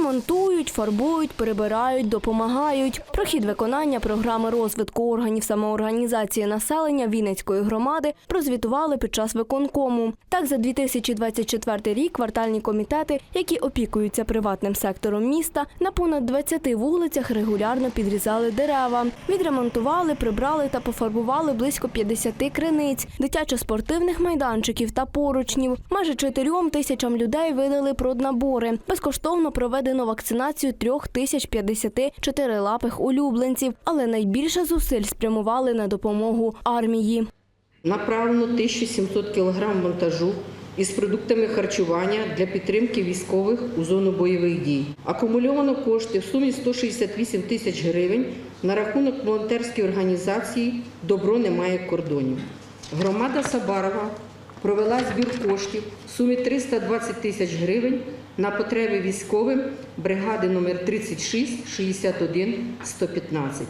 Ремонтують, фарбують, перебирають, допомагають. Про хід виконання програми розвитку органів самоорганізації населення Вінницької громади прозвітували під час виконкому. Так, за 2024 рік квартальні комітети, які опікуються приватним сектором міста, на понад 20 вулицях регулярно підрізали дерева. Відремонтували, прибрали та пофарбували близько 50 криниць, дитячо-спортивних майданчиків та поручнів. Майже 4 тисячам людей видали проднабори. Безкоштовно проведено вакцинацію трьох тисяч чотирилапих улюбленців, але найбільше зусиль спрямували на допомогу армії. Направлено 1700 кг вантажу із продуктами харчування для підтримки військових у зону бойових дій. Акумульовано кошти в сумі 168 тисяч гривень на рахунок волонтерської організації Добро немає кордонів. Громада Сабарова провела збір коштів в сумі 320 тисяч гривень на потреби військовим бригади номер 36 61 115.